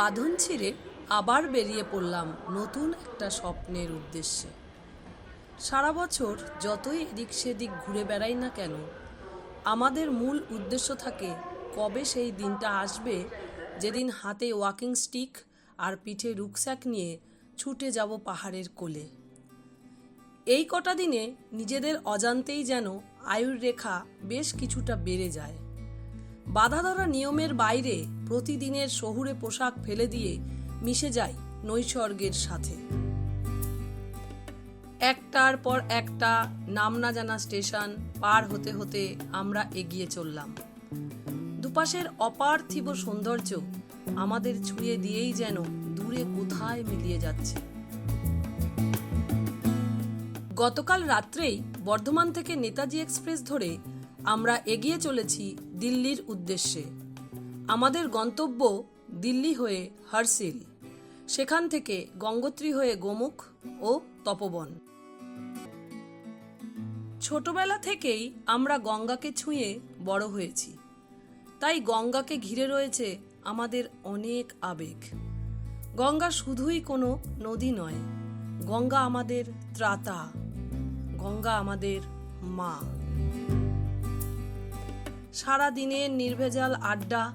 বাঁধন ছিঁড়ে আবার বেরিয়ে পড়লাম নতুন একটা স্বপ্নের উদ্দেশ্যে। সারা বছর যতই এদিক সেদিক ঘুরে বেড়াই না কেন, আমাদের মূল উদ্দেশ্য থাকে কবে সেই দিনটা আসবে যেদিন হাতে ওয়াকিং স্টিক আর পিঠে রুকস্যাক নিয়ে ছুটে যাব পাহাড়ের কোলে। এই কটা দিনে নিজেদের অজান্তেই যেন আয়ুর রেখা বেশ কিছুটা বেড়ে যায়। বাধা ধরা নিয়মের বাইরে প্রতিদিনের শহুরে পোশাক ফেলে দিয়ে মিশে যাই নৈসর্গের সাথে। একটার পর একটা নাম না জানা স্টেশন পার হতে হতে আমরা এগিয়ে চললাম। দুপাশের অপার্থিব সৌন্দর্য আমাদের ছুঁয়ে দিয়েই যেন দূরে কোথায় মিলিয়ে যাচ্ছে। গতকাল রাত্রেই বর্ধমান থেকে নেতাজি এক্সপ্রেস ধরে আমরা এগিয়ে চলেছি দিল্লির উদ্দেশ্যে। আমাদের গন্তব্য দিল্লি হয়ে হারসিল, সেখান থেকে গঙ্গোত্রী হয়ে গোমুখ ও তপবন। ছোটবেলা থেকেই আমরা গঙ্গাকে ছুঁয়ে বড় হয়েছি। তাই গঙ্গাকে ঘিরে রয়েছে আমাদের অনেক আবেগ। গঙ্গা শুধুই কোনো নদী নয়, গঙ্গা আমাদের ত্রাতা, গঙ্গা আমাদের মা। সারা দিনের নির্ভেজাল আড্ডা,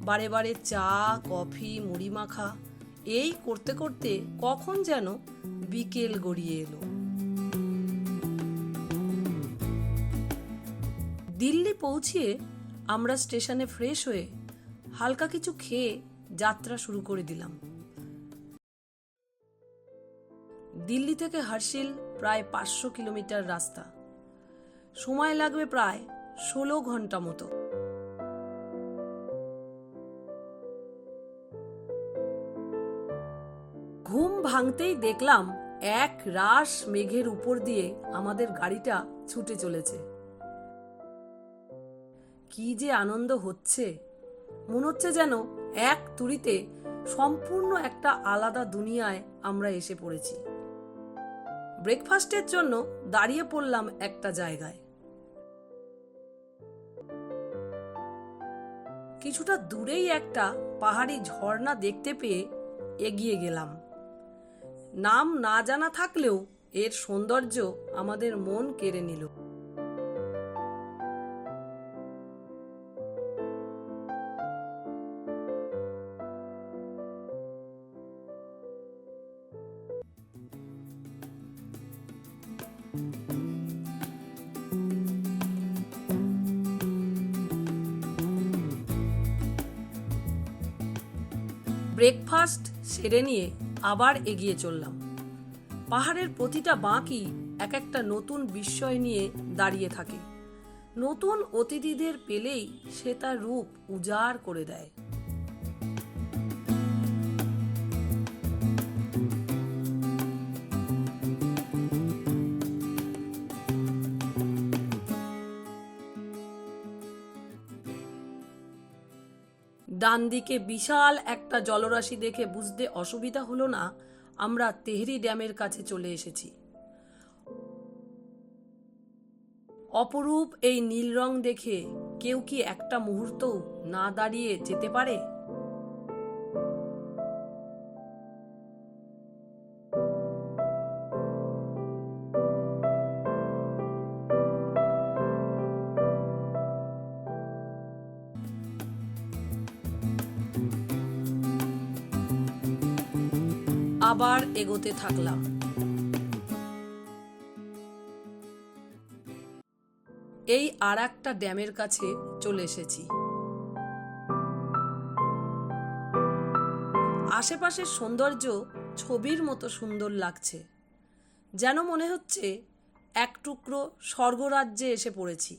বারে বারে চা, কফি, মুড়ি মাখা, এই করতে করতে কখন যেন বিকেল গড়িয়ে এলো। দিল্লি পৌঁছিয়ে আমরা স্টেশনে ফ্রেশ হয়ে হালকা কিছু খেয়ে যাত্রা শুরু করে দিলাম। দিল্লি থেকে হার্শিল প্রায় পাঁচশো কিলোমিটার রাস্তা। সময় লাগবে প্রায় ষোলো ঘণ্টা মতো। ঘুম ভাঙতেই দেখলাম এক রাস মেঘের উপর দিয়ে আমাদের গাড়িটা ছুটে চলেছে। কি যে আনন্দ হচ্ছে। মনে হচ্ছে যেন এক তুড়িতে সম্পূর্ণ একটা আলাদা দুনিয়ায় আমরা এসে পড়েছি। ব্রেকফাস্টের জন্য দাঁড়িয়ে পড়লাম একটা জায়গায়। কিছুটা দূরেই একটা পাহাড়ি ঝর্ণা দেখতে পেয়ে এগিয়ে গেলাম। নাম না জানা থাকলেও এর সৌন্দর্য আমাদের মন কেড়ে নিল। ব্রেকফাস্ট সেরে নিয়ে আবার এগিয়ে চললাম। পাহাড়ের প্রতিটা বাঁকই এক একটা নতুন বিস্ময় নিয়ে দাঁড়িয়ে থাকে। নতুন অতিথিদের পেলেই সে তার রূপ উজাড় করে দেয়। ডান দিকে বিশাল একটা জলরাশি দেখে বুঝতে অসুবিধা হলো না, আমরা তেহরি ড্যামের কাছে চলে এসেছি। অপরূপ এই নীল রং দেখে কেউ কি একটা মুহূর্ত না দাঁড়িয়ে যেতে পারে? আবার এগোতে থাকলাম। এই আর একটা ড্যামের কাছে চলে এসেছি। আশেপাশের সৌন্দর্য ছবির মতো সুন্দর লাগছে, যেন মনে হচ্ছে এক টুকরো স্বর্গরাজ্যে এসে পড়েছি।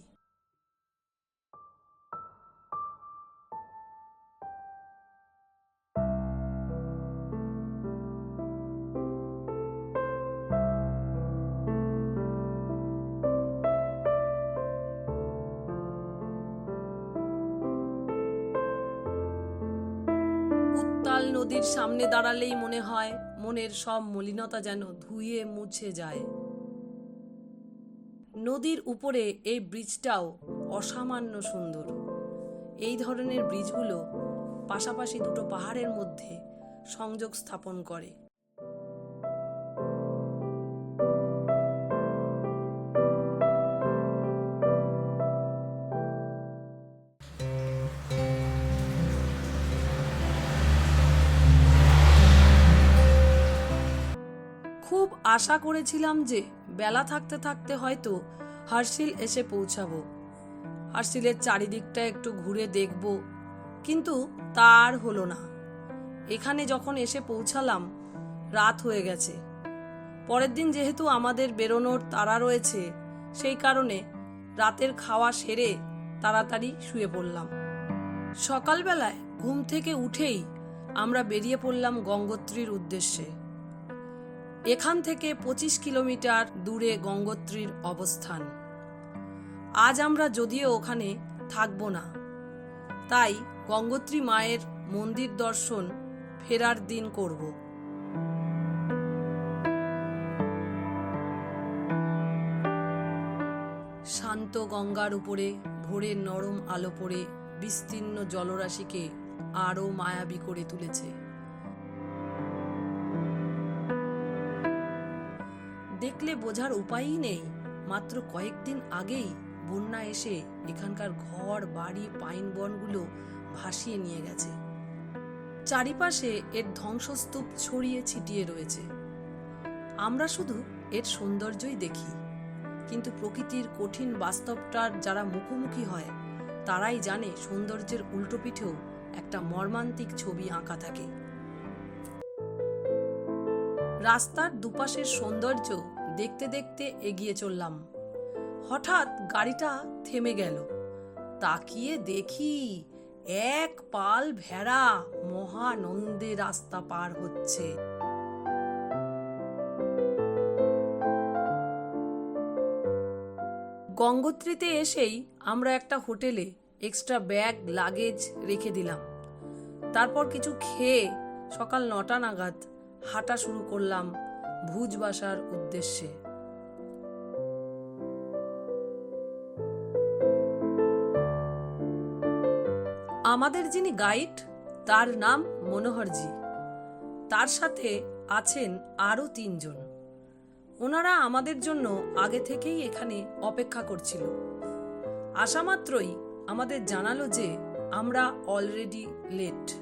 নদীর সামনে দাঁড়ালেই মনে হয় মনের সব মলিনতা যেন ধুয়ে মুছে যায়। নদীর উপরে এই ব্রিজটাও অসামান্য সুন্দর। এই ধরনের ব্রিজগুলো পাশাপাশি দুটো পাহাড়ের মধ্যে সংযোগ স্থাপন করে। আশা করেছিলাম যে বেলা থাকতে থাকতে হয়তো হার্সিল এসে পৌঁছাবো। হার্সিলের চারিদিকটা একটু ঘুরে দেখব, কিন্তু তার হলো না। এখানে যখন এসে পৌঁছালাম, রাত হয়ে গেছে। পরের দিন যেহেতু আমাদের বেরোনোর তাড়া রয়েছে, সেই কারণে রাতের খাওয়া সেরে তাড়াতাড়ি শুয়ে পড়লাম। সকালবেলায় ঘুম থেকে উঠেই আমরা বেরিয়ে পড়লাম গঙ্গোত্রীর উদ্দেশ্যে। এখান থেকে পঁচিশ কিলোমিটার দূরে গঙ্গোত্রীর অবস্থান। আজ আমরা যদিও ওখানে থাকব না, তাই গঙ্গোত্রী মায়ের মন্দির দর্শন ফেরার দিন করব। শান্ত গঙ্গার উপরে ভোরের নরম আলো পড়ে, বিস্তীর্ণ জলরাশিকে আরও মায়াবী করে তুলেছে। বোঝার উপায়ই নেই। মাত্র কয়েকদিন আগেই বন্যা এসে এখানকার ঘর, বাড়ি, পাইন বনগুলো ভাসিয়ে নিয়ে গেছে। চারিপাশে এর ধ্বংসস্তূপ ছড়িয়ে ছিটিয়ে রয়েছে। আমরা শুধু এর সৌন্দর্যই দেখি, কিন্তু প্রকৃতির কঠিন বাস্তবটার যারা মুখোমুখি হয়, তারাই জানে সৌন্দর্যের উল্টোপিঠেও একটা মর্মান্তিক ছবি আঁকা থাকে। রাস্তার দুপাশের সৌন্দর্য দেখতে দেখতে এগিয়ে চললাম। হঠাৎ গাড়িটা থেমে গেল। তাকিয়ে দেখি এক পাল ভেড়া মহানন্দে রাস্তা পার হচ্ছে। গঙ্গোত্রীতে এসেই আমরা একটা হোটেলে এক্সট্রা ব্যাগ, লাগেজ রেখে দিলাম। তারপর কিছু খেয়ে সকাল নটা নাগাদ হাঁটা শুরু করলাম। ভুজ বাসার উদ্দেশ্যে। আমাদের যিনি গাইড, তার নাম মনোহরজি। তার সাথে আছেন আরও তিনজন। ওনারা আমাদের জন্য আগে থেকেই এখানে অপেক্ষা করছিল। আসা মাত্রই আমাদের জানালো যে আমরা অলরেডি লেট।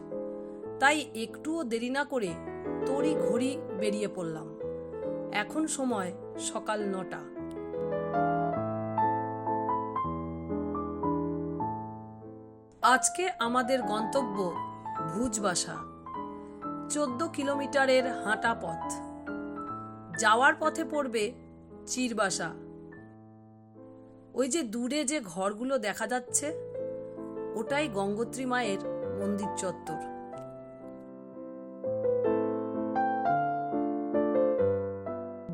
তাই একটুও দেরি না করে তড়ি ঘড়ি বেরিয়ে পড়লাম। এখন সময় সকাল নটা। আজকে আমাদের গন্তব্য ভুজবাসা, চোদ্দ কিলোমিটারের হাঁটা পথ। যাওয়ার পথে পড়বে চিরবাসা। ওই যে দূরে যে ঘরগুলো দেখা যাচ্ছে, ওটাই গঙ্গোত্রী মায়ের মন্দির চত্বর।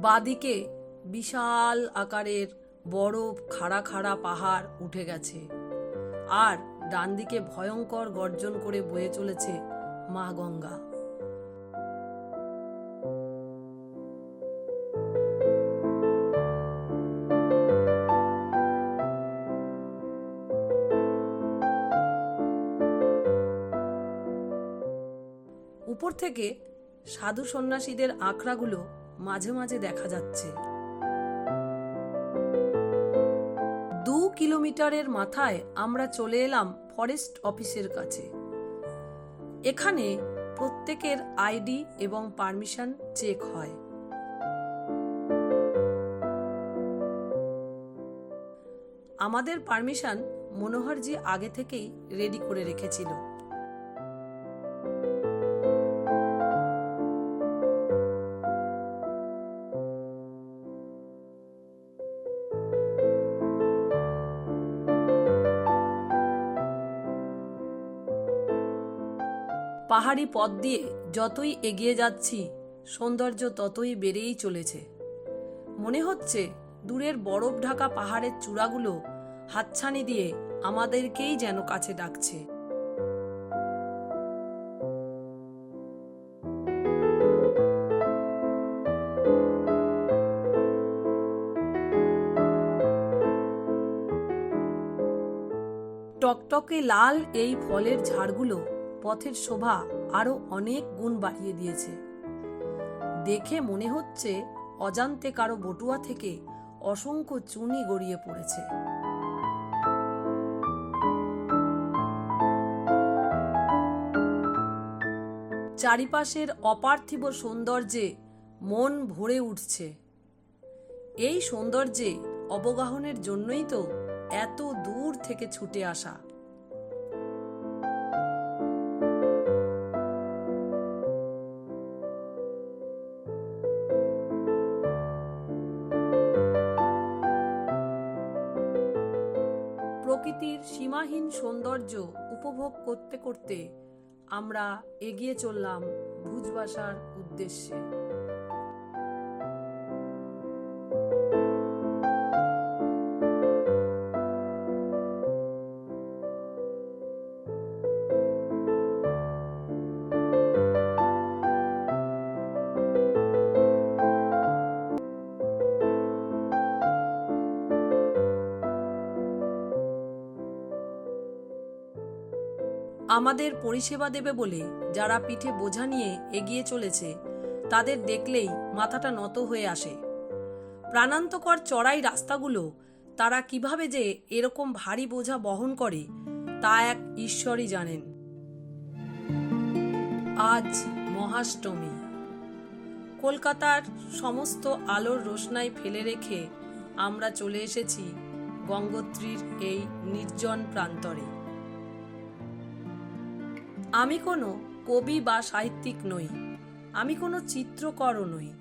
বাদিকে বিশাল আকারের বড় খাড়া খাড়া পাহাড় উঠে গেছে। আর ডান দিকে ভয়ঙ্কর গর্জন করে বয়ে চলেছে মা গঙ্গা। উপর থেকে সাধু সন্ন্যাসীদের আখড়াগুলো মাঝে মাঝে দেখা যাচ্ছে। দু কিলোমিটারের মাথায় আমরা চলে এলাম ফরেস্ট অফিসের কাছে। এখানে প্রত্যেকের আইডি এবং পারমিশন চেক হয়। আমাদের পারমিশন মনোহরজি আগে থেকেই রেডি করে রেখেছিল। পাহাড়ি পথ দিয়ে যতই এগিয়ে যাচ্ছি, সৌন্দর্য ততই বেড়েই চলেছে। মনে হচ্ছে দূরের বরফ ঢাকা পাহাড়ের চূড়াগুলো হাতছানি দিয়ে আমাদেরকেই যেন কাছে ডাকছে। টকটকে লাল এই ফলের ঝাড়গুলো পথের শোভা আরও অনেক গুণ বাড়িয়ে দিয়েছে। দেখে মনে হচ্ছে অজান্তে কারও বটুয়া থেকে অসংখ্য চুনি গড়িয়ে পড়েছে। চারিপাশের অপার্থিব সৌন্দর্যে মন ভরে উঠছে। এই সৌন্দর্যে অবগাহনের জন্যই তো এত দূর থেকে ছুটে আসা। সীমাহীন সৌন্দর্য উপভোগ করতে করতে আমরা এগিয়ে চললাম ভুজবাসার উদ্দেশ্যে। আমাদের পরিষেবা দেবে বলে যারা পিঠে বোঝা নিয়ে এগিয়ে চলেছে, তাদের দেখলেই মাথাটা নত হয়ে আসে। প্রাণান্তকর চড়াই রাস্তাগুলো তারা কীভাবে যে এরকম ভারী বোঝা বহন করে, তা এক ঈশ্বরই জানেন। আজ মহাষ্টমী। কলকাতার সমস্ত আলোর রোশনাই ফেলে রেখে আমরা চলে এসেছি গঙ্গোত্রীর এই নির্জন প্রান্তরে। আমি কোনো কবি বা সাহিত্যিক নই। আমি কোনো চিত্রকরও নই।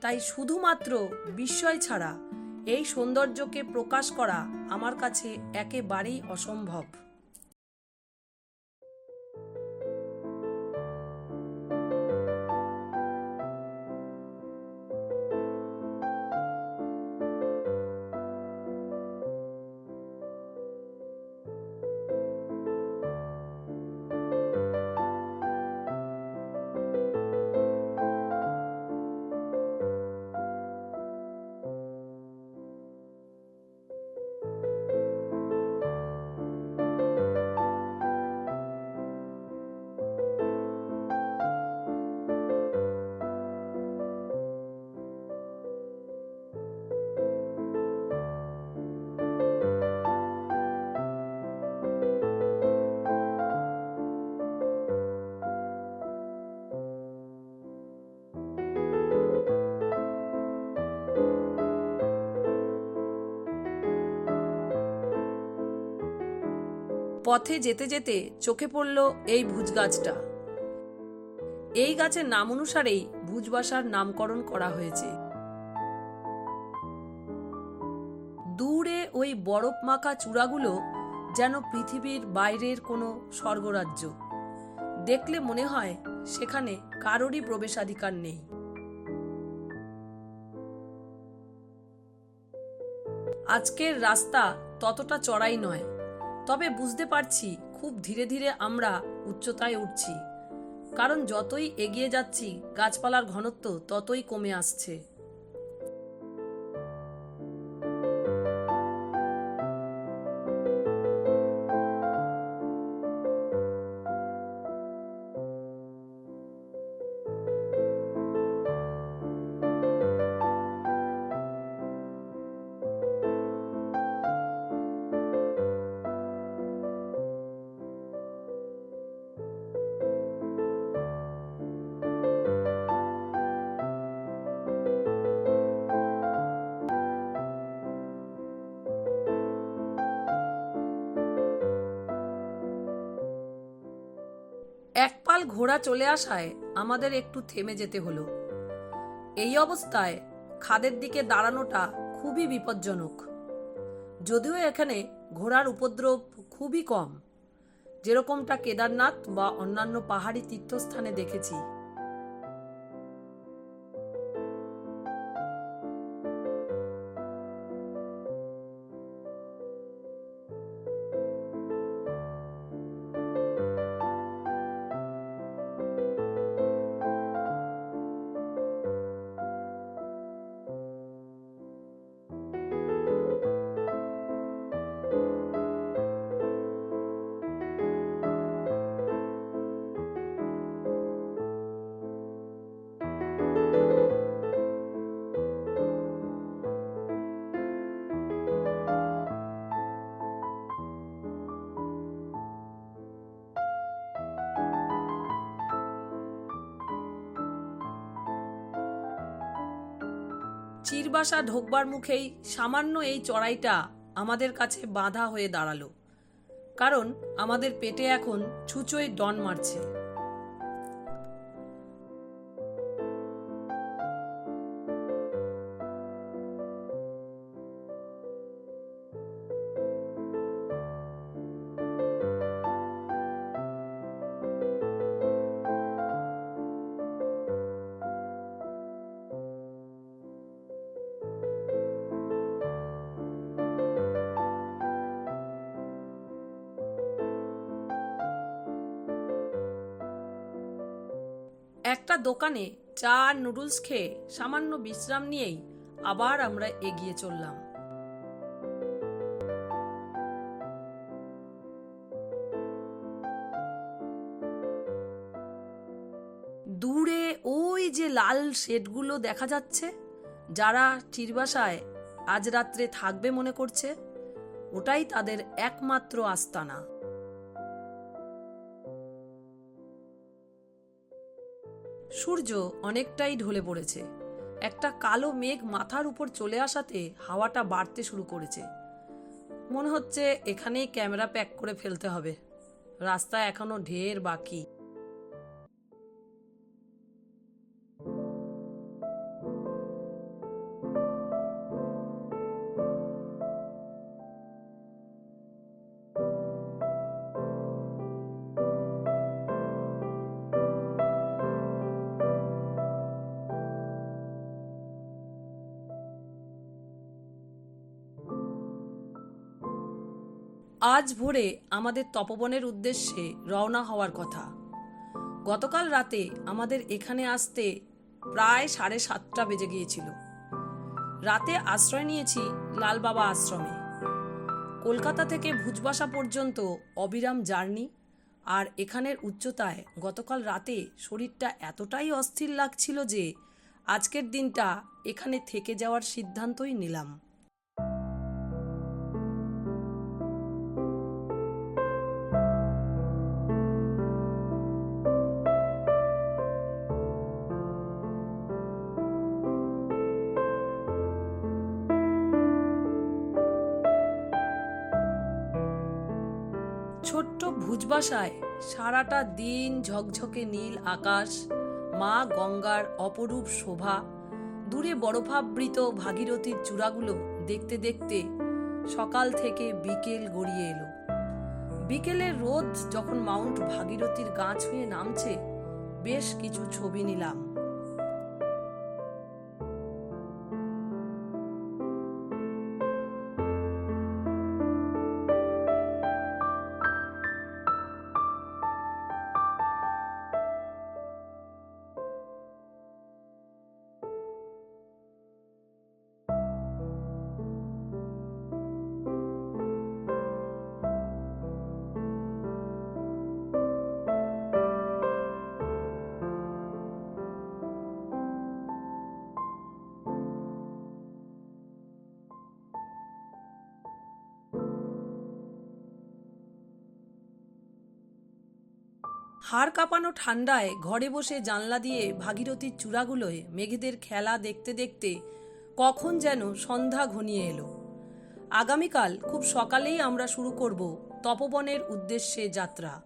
তাই শুধুমাত্র বিস্ময় ছাড়া এই সৌন্দর্যকে প্রকাশ করা আমার কাছে একেবারেই অসম্ভব। পথে যেতে যেতে চোখে পড়ল এই ভুজ গাছটা এই গাছের নাম অনুসারেই ভুজবাসার নামকরণ করা হয়েছে। দূরে ওই বরফ মাখা চূড়াগুলো যেন পৃথিবীর বাইরের কোনো স্বর্গরাজ্য। দেখলে মনে হয় সেখানে কারোরই প্রবেশাধিকার নেই। আজকের রাস্তা ততটা চড়াই নয়। তবে বুঝতে পারছি খুব ধীরে ধীরে আমরা উচ্চতায় উঠছি। কারণ যতই এগিয়ে যাচ্ছি, গাছপালার ঘনত্ব ততই কমে আসছে। ঘোড়া চলে আসায় আমাদের একটু থেমে যেতে হলো। এই অবস্থায় খাদের দিকে দাঁড়ানোটা খুবই বিপজ্জনক। যদিও এখানে ঘোড়ার উপদ্রব খুবই কম। যেরকমটা কেদারনাথ বা অন্যান্য পাহাড়ি তীর্থস্থানে দেখেছি। চিরবাসা ঢোকবার মুখেই সামান্য এই চড়াইটা আমাদের কাছে বাধা হয়ে দাঁড়াল। কারণ আমাদের পেটে এখন ছুঁচোয় ডন মারছে। একটা দোকানে চা আর নুডলস খেয়ে সামান্য বিশ্রাম নিয়েই আবার আমরা এগিয়ে চললাম। দূরে ওই যে লাল শেডগুলো দেখা যাচ্ছে, যারা চিরবাসায় আজ রাত্রে থাকবে মনে করছে, ওটাই তাদের একমাত্র আস্তানা। সূর্য অনেকটাই ঢলে পড়েছে। একটা কালো মেঘ মাথার উপর চলে আসাতে হাওয়াটা বাড়তে শুরু করেছে। মনে হচ্ছে এখানেই ক্যামেরা প্যাক করে ফেলতে হবে। রাস্তা এখনও ঢের বাকি। আজ ভোরে আমাদের তপবনের উদ্দেশ্যে রওনা হওয়ার কথা। গতকাল রাতে আমাদের এখানে আসতে প্রায় সাড়ে সাতটা বেজে গিয়েছিল। রাতে আশ্রয় নিয়েছি লালবাবা আশ্রমে। কলকাতা থেকে ভুজবাসা পর্যন্ত অবিরাম জার্নি, আর এখানের উচ্চতায় গতকাল রাতে শরীরটা এতটাই অস্থির লাগছিল যে আজকের দিনটা এখানে থেকে যাওয়ার সিদ্ধান্তই নিলাম। ভুজবাসায় সারাটা দিন ঝকঝকে নীল আকাশ, মা গঙ্গার অপরূপ শোভা, দূরে বরফাবৃত ভাগীরথীর চূড়াগুলো দেখতে দেখতে সকাল থেকে বিকেল গড়িয়ে এলো। বিকেলে রোদ যখন মাউন্ট ভাগীরথীর গা ছুঁয়ে নামছে, বেশ কিছু ছবি নিলাম। হাড় কাঁপানো ঠান্ডায় ঘরে বসে জানলা দিয়ে ভাগীরথীর চূড়াগুলোয় মেঘেদের খেলা দেখতে দেখতে কখন যেন সন্ধ্যা ঘনিয়ে এলো। আগামীকাল খুব সকালেই আমরা শুরু করব তপবনের উদ্দেশ্যে যাত্রা।